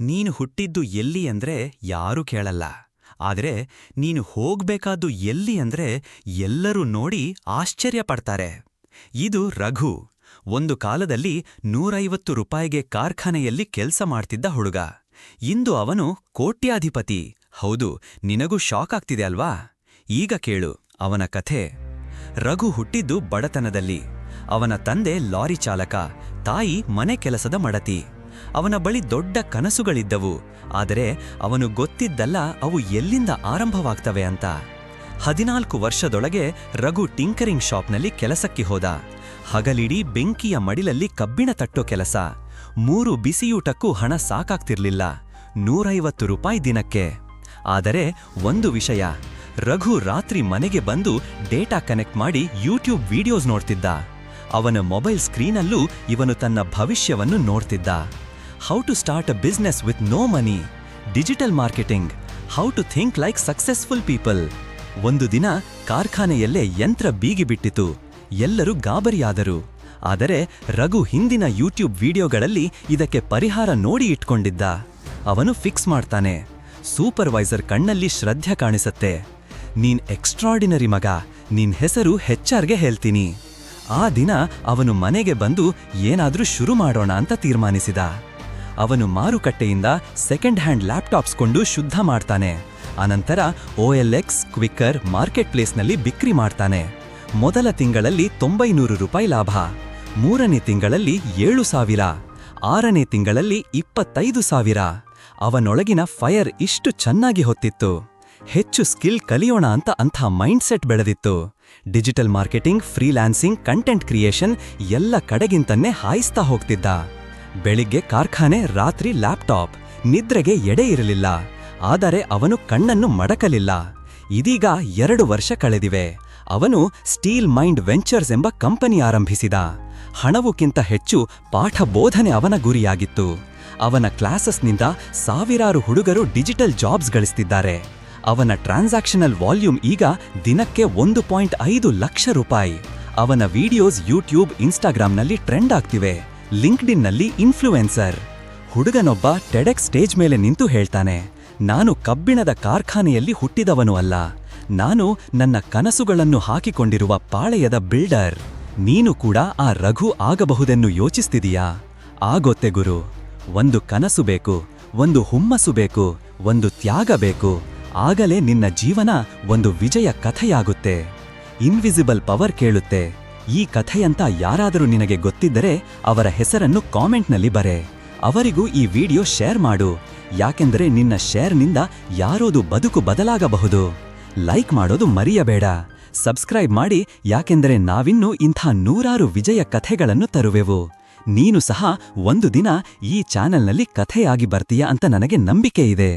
ನೀನು ಹುಟ್ಟಿದ್ದು ಎಲ್ಲಿ ಅಂದ್ರೆ ಯಾರೂ ಕೇಳಲ್ಲ. ಆದರೆ ನೀನು ಹೋಗ್ಬೇಕಾದ್ದು ಎಲ್ಲಿ ಅಂದ್ರೆ ಎಲ್ಲರೂ ನೋಡಿ ಆಶ್ಚರ್ಯ ಪಡ್ತಾರೆ. ಇದು ರಘು. ಒಂದು ಕಾಲದಲ್ಲಿ ನೂರೈವತ್ತು ರೂಪಾಯಿಗೆ ಕಾರ್ಖಾನೆಯಲ್ಲಿ ಕೆಲಸ ಮಾಡ್ತಿದ್ದ ಹುಡುಗ. ಇಂದು ಅವನು ಕೋಟ್ಯಾಧಿಪತಿ. ಹೌದು, ನಿನಗೂ ಶಾಕ್ ಆಗ್ತಿದೆ ಅಲ್ವಾ? ಈಗ ಕೇಳು, ಅವನ ಕಥೆ. ರಘು ಹುಟ್ಟಿದ್ದು ಬಡತನದಲ್ಲಿ. ಅವನ ತಂದೆ ಲಾರಿ ಚಾಲಕ, ತಾಯಿ ಮನೆ ಕೆಲಸದ ಮಡತಿ. ಅವನ ಬಳಿ ದೊಡ್ಡ ಕನಸುಗಳಿದ್ದವು. ಆದರೆ ಅವನು ಗೊತ್ತಿದ್ದಲ್ಲ ಅವು ಎಲ್ಲಿಂದ ಆರಂಭವಾಗ್ತವೆ ಅಂತ. ಹದಿನಾಲ್ಕು ವರ್ಷದೊಳಗೆ ರಘು ಟಿಂಕರಿಂಗ್ ಶಾಪ್ನಲ್ಲಿ ಕೆಲಸಕ್ಕೆ ಹೋದ. ಹಗಲಿಡೀ ಬೆಂಕಿಯ ಮಡಿಲಲ್ಲಿ ಕಬ್ಬಿಣ ತಟ್ಟೋ ಕೆಲಸ. ಮೂರು ಬಿಸಿಯೂಟಕ್ಕೂ ಹಣ ಸಾಕಾಗ್ತಿರ್ಲಿಲ್ಲ. ನೂರೈವತ್ತು ರೂಪಾಯಿ ದಿನಕ್ಕೆ. ಆದರೆ ಒಂದು ವಿಷಯ. ರಘು ರಾತ್ರಿ ಮನೆಗೆ ಬಂದು ಡೇಟಾ ಕನೆಕ್ಟ್ ಮಾಡಿ ಯೂಟ್ಯೂಬ್ ವಿಡಿಯೋಸ್ ನೋಡ್ತಿದ್ದ. ಅವನ ಮೊಬೈಲ್ ಸ್ಕ್ರೀನಲ್ಲೂ ಇವನು ತನ್ನ ಭವಿಷ್ಯವನ್ನು ನೋಡ್ತಿದ್ದ. How to start a business with no money digital marketing how to think like successful people ಒಂದು ದಿನ ಕಾರ್ಖಾನೆಯಲ್ಲೇ ಯಂತ್ರ ಬೀಗಿಬಿಟ್ಟಿತು ಎಲ್ಲರೂ ಗಾಬರಿಯಾದರು. ಆದರೆ ರಘು ಹಿಂದಿನ ಯೂಟ್ಯೂಬ್ ವಿಡಿಯೋಗಳಲ್ಲಿ ಇದಕ್ಕೆ ಪರಿಹಾರ ನೋಡಿ ಇಟ್ಕೊಂಡಿದ್ದ. ಅವನು ಫಿಕ್ಸ್ ಮಾಡ್ತಾನೆ. ಸೂಪರ್ವೈಸರ್ ಕಣ್ಣಲ್ಲಿ ಶ್ರದ್ಧೆ ಕಾಣಿಸತ್ತೆ. ನೀನ್ ಎಕ್ಸ್ಟ್ರಾರ್ಡಿನರಿ ಮಗ. ನಿನ್ ಹೆಸರು ಹೆಚ್ಆರ್ಗೆ ಹೇಳ್ತೀನಿ. ಆ ದಿನ ಅವನು ಮನೆಗೆ ಬಂದು ಏನಾದ್ರೂ ಶುರು ಮಾಡೋಣ ಅಂತ ತೀರ್ಮಾನಿಸಿದ. ಅವನು ಮಾರುಕಟ್ಟೆಯಿಂದ ಸೆಕೆಂಡ್ ಹ್ಯಾಂಡ್ ಲ್ಯಾಪ್ಟಾಪ್ಸ್ ಕೊಂಡು ಶುದ್ಧ ಮಾಡ್ತಾನೆ. ಅನಂತರ ಎಕ್ಸ್ ಕ್ವಿಕ್ಕರ್ ಮಾರ್ಕೆಟ್ ಪ್ಲೇಸ್ನಲ್ಲಿ ಬಿಕ್ರಿ ಮಾಡ್ತಾನೆ. ಮೊದಲ ತಿಂಗಳಲ್ಲಿ ತೊಂಬೈನೂರು ರೂಪಾಯಿ ಲಾಭ. ಮೂರನೇ ತಿಂಗಳಲ್ಲಿ ಏಳು ಸಾವಿರ. ಆರನೇ ತಿಂಗಳಲ್ಲಿ ಇಪ್ಪತ್ತೈದು ಸಾವಿರ. ಅವನೊಳಗಿನ ಫೈರ್ ಇಷ್ಟು ಚೆನ್ನಾಗಿ ಹೊತ್ತಿತ್ತು. ಹೆಚ್ಚು ಸ್ಕಿಲ್ ಕಲಿಯೋಣ ಅಂತ ಅಂಥ mindset ಬೆಳೆದಿತ್ತು. Digital marketing freelancing content creation ಎಲ್ಲ ಕಡೆಗಿಂತನ್ನೇ ಹಾಯಿಸ್ತಾ ಹೋಗ್ತಿದ್ದ. ಬೆಳಿಗ್ಗೆ ಕಾರ್ಖಾನೆ, ರಾತ್ರಿ ಲ್ಯಾಪ್ಟಾಪ್. ನಿದ್ರೆಗೆ ಎಡೆ ಇರಲಿಲ್ಲ. ಆದರೆ ಅವನು ಕಣ್ಣನ್ನು ಮಡಕಲಿಲ್ಲ. ಇದೀಗ ಎರಡು ವರ್ಷ ಕಳೆದಿವೆ. ಅವನು ಸ್ಟೀಲ್ ಮೈಂಡ್ ವೆಂಚರ್ಸ್ ಎಂಬ ಕಂಪನಿ ಆರಂಭಿಸಿದ. ಹಣವುಕ್ಕಿಂತ ಹೆಚ್ಚು ಪಾಠ ಬೋಧನೆ ಅವನ ಗುರಿಯಾಗಿತ್ತು. ಅವನ ಕ್ಲಾಸಸ್ನಿಂದ ಸಾವಿರಾರು ಹುಡುಗರು ಡಿಜಿಟಲ್ ಜಾಬ್ಸ್ ಗಳಿಸ್ತಿದ್ದಾರೆ. ಅವನ ಟ್ರಾನ್ಸಾಕ್ಷನಲ್ ವಾಲ್ಯೂಮ್ ಈಗ ದಿನಕ್ಕೆ ಒಂದು ಪಾಯಿಂಟ್ ಐದು ಲಕ್ಷ ರೂಪಾಯಿ. ಅವನ ವಿಡಿಯೋಸ್ ಯೂಟ್ಯೂಬ್ ಇನ್ಸ್ಟಾಗ್ರಾಂನಲ್ಲಿ ಟ್ರೆಂಡ್ ಆಗ್ತಿವೆ. ಲಿಂಕ್ಡಿನ್ನಲ್ಲಿ ಇನ್ಫ್ಲೂಯೆನ್ಸರ್. ಹುಡುಗನೊಬ್ಬ ಟೆಡೆಕ್ ಸ್ಟೇಜ್ ಮೇಲೆ ನಿಂತು ಹೇಳ್ತಾನೆ, ನಾನು ಕಬ್ಬಿಣದ ಕಾರ್ಖಾನೆಯಲ್ಲಿ ಹುಟ್ಟಿದವನು ಅಲ್ಲ. ನಾನು ನನ್ನ ಕನಸುಗಳನ್ನು ಹಾಕಿಕೊಂಡಿರುವ ಪಾಳೆಯದ ಬಿಲ್ಡರ್. ನೀನು ಕೂಡ ಆ ರಘು ಆಗಬಹುದೆನ್ನು ಯೋಚಿಸ್ತಿದೀಯಾ? ಆಗೊತ್ತೆ ಗುರು. ಒಂದು ಕನಸು ಬೇಕು, ಒಂದು ಹುಮ್ಮಸ್ಸು ಬೇಕು, ಒಂದು ತ್ಯಾಗ ಬೇಕು. ಆಗಲೇ ನಿನ್ನ ಜೀವನ ಒಂದು ವಿಜಯ ಕಥೆಯಾಗುತ್ತೆ. ಇನ್ವಿಸಿಬಲ್ ಪವರ್ ಕೇಳುತ್ತೆ. ಈ ಕಥೆಯಂತ ಯಾರಾದರೂ ನಿನಗೆ ಗೊತ್ತಿದ್ದರೆ ಅವರ ಹೆಸರನ್ನು ಕಾಮೆಂಟ್ನಲ್ಲಿ ಬರೆ. ಅವರಿಗೂ ಈ ವಿಡಿಯೋ ಶೇರ್ ಮಾಡು. ಯಾಕೆಂದರೆ ನಿನ್ನ ಶೇರ್ನಿಂದ ಯಾರೋದು ಬದುಕು ಬದಲಾಗಬಹುದು. ಲೈಕ್ ಮಾಡೋದು ಮರೆಯಬೇಡ. ಸಬ್ಸ್ಕ್ರೈಬ್ ಮಾಡಿ, ಯಾಕೆಂದರೆ ನಾವಿನ್ನೂ ಇಂಥ ನೂರಾರು ವಿಜಯ ಕಥೆಗಳನ್ನು ತರುವೆವು. ನೀನು ಸಹ ಒಂದು ದಿನ ಈ ಚಾನೆಲ್ನಲ್ಲಿ ಕಥೆಯಾಗಿ ಬರ್ತೀಯ ಅಂತ ನನಗೆ ನಂಬಿಕೆ ಇದೆ.